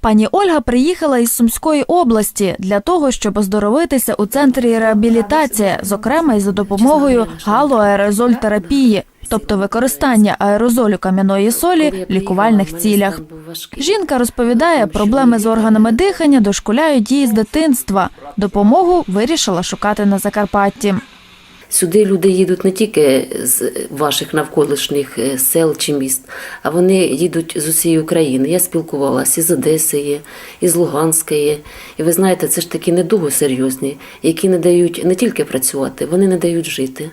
Пані Ольга приїхала із Сумської області для того, щоб оздоровитися у центрі реабілітації, зокрема із за допомогою галоаерозоль-терапії, тобто використання аерозолю кам'яної солі в лікувальних цілях. Жінка розповідає, проблеми з органами дихання дошкуляють її з дитинства. Допомогу вирішила шукати на Закарпатті. Сюди люди їдуть не тільки з ваших навколишніх е, сел чи міст, а вони їдуть з усієї України. Я спілкувалася із Одеси, із Луганської. І ви знаєте, це ж такі недуги серйозні, які не дають не тільки працювати, вони не дають жити.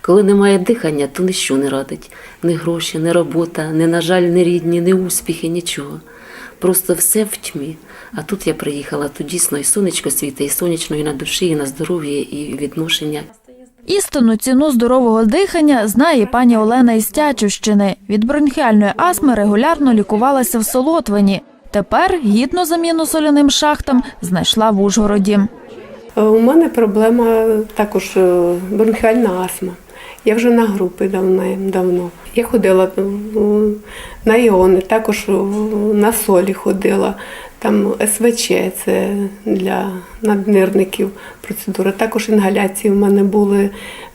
Коли немає дихання, то ніщо не радить. Ні гроші, ні робота, ні, на жаль, ні рідні, ні успіхи, нічого. Просто все в тьмі. А тут я приїхала, тут дійсно і сонечко світить, і сонячно і на душі, і на здоров'я, і відношення. Істинну ціну здорового дихання знає пані Олена із Тячівщини. Від бронхіальної астми регулярно лікувалася в Солотвині. Тепер гідну заміну соляним шахтам знайшла в Ужгороді. Е, У мене проблема також е, бронхіальна астма. Я вже на групи давно. давно. Я ходила на іони, також на солі ходила. Там СВЧ це для наднирників процедура. Також інгаляції в мене були,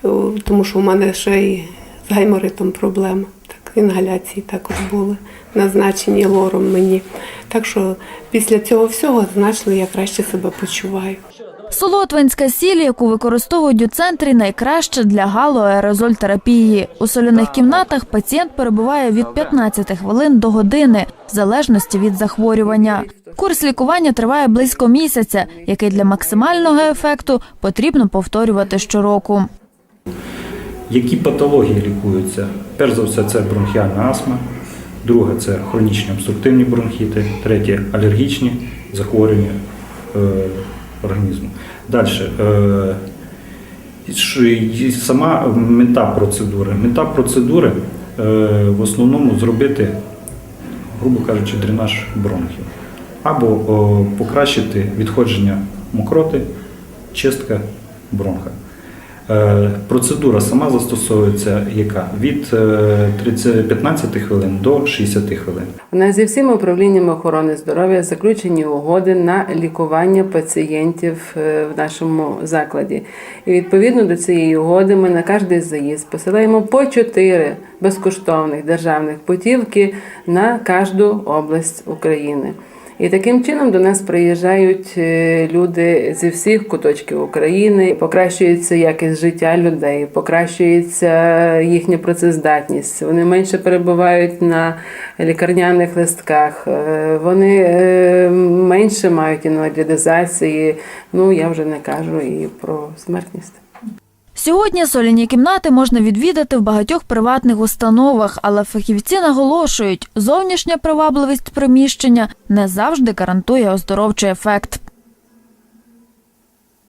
е, тому що в мене ще й з гайморитом проблема. Так, інгаляції також були назначені лором мені. Так що після цього всього значно я краще себе почуваю. Солотвинська сіль, яку використовують у центрі, найкраще для галоаерозоль-терапії. У соляних кімнатах пацієнт перебуває від 15 хвилин до години, в залежності від захворювання. Курс лікування триває близько місяця, який для максимального ефекту потрібно повторювати щороку. Які патології лікуються? Перш за все, це бронхіальна астма, друге це хронічні обструктивні бронхіти, третє алергічні захворювання е, організму. Далі. Е, сама мета процедури. Мета процедури е, в основному зробити, грубо кажучи, дренаж бронхів. Або покращити відходження мокроти, чистка бронха. Е, Процедура сама застосовується яка? Від е, 30 15 хвилин до 60 хвилин. У нас зі всіма управліннями охорони здоров'я заключені угоди на лікування пацієнтів е, в нашому закладі. І відповідно до цієї угоди ми на кожний заїзд посилаємо по чотири безкоштовних державних путівки на кожну область України. І таким чином до нас приїжджають е, люди зі всіх куточків України, покращується якість життя людей, покращується їхня працездатність. Вони менше перебувають на лікарняних листках, е, вони е, менше мають інвалідизації. Ну я вже не кажу і про смертність. Сьогодні соляні кімнати можна відвідати в багатьох приватних установах, але фахівці наголошують, зовнішня привабливість приміщення не завжди гарантує оздоровчий ефект.